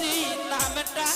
Sorry নামটা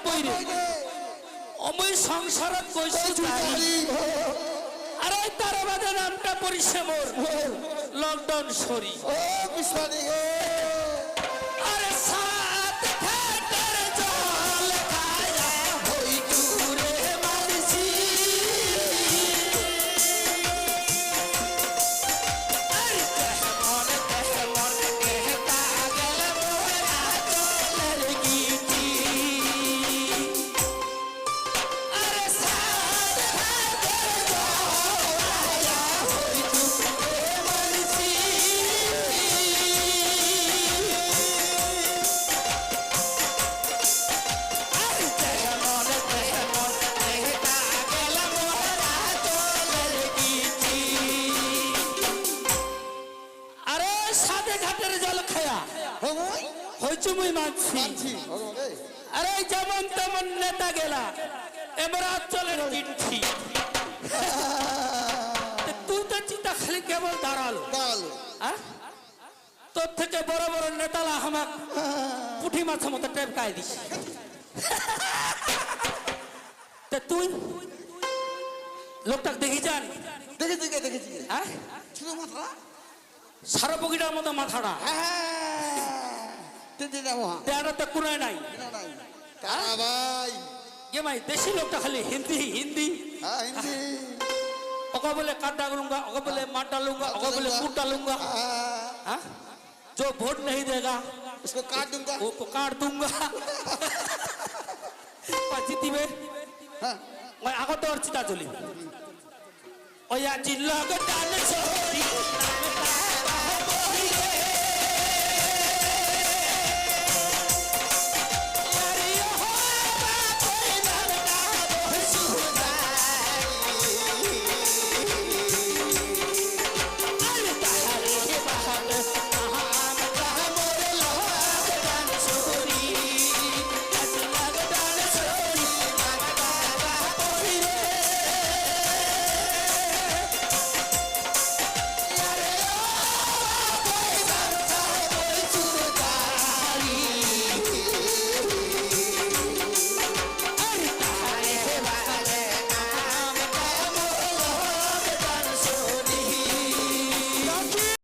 নামটা বাপইরে অময় সংসারত গৈছো তারি আরে তার বাদে নামটা পরিছে মোর লকডাউন সরি। ও বিশ্বনী সাদে ঘাটের জল খায়া। হইচু মুই মানছি। আরে যেমন তেমন নেতা গেলা। এবার চলের চিঠি। তুই তো চিন্তা খালি কেবল দাঁড়াল। দাঁড়াল? তোর থেকে বড় বড় নেতালা আমাক পুঠি মাছের মতো টেপকাই দিস তা তুই? লোকটাকে দেখি যান। দেখেছি কে দেখেছি হ্যাঁ? মাথা? সারা পকিটার মতো মাথাটা হ্যাঁ তিন দিন মহা দেয়াটা তো কুনায় নাই নাই কারা ভাই ये भाई देशी लोग तो खाली हिंदी हिंदी হ্যাঁ হিন্দি ओका बोले काट डालूंगा ओका बोले मार डालूंगा ओका बोले कूट डालूंगा हाँ, हाँ? जो वोट नहीं देगा उसको काट दूंगा वो को काट दूंगा पचिति में হ্যাঁ मैं आगो तो और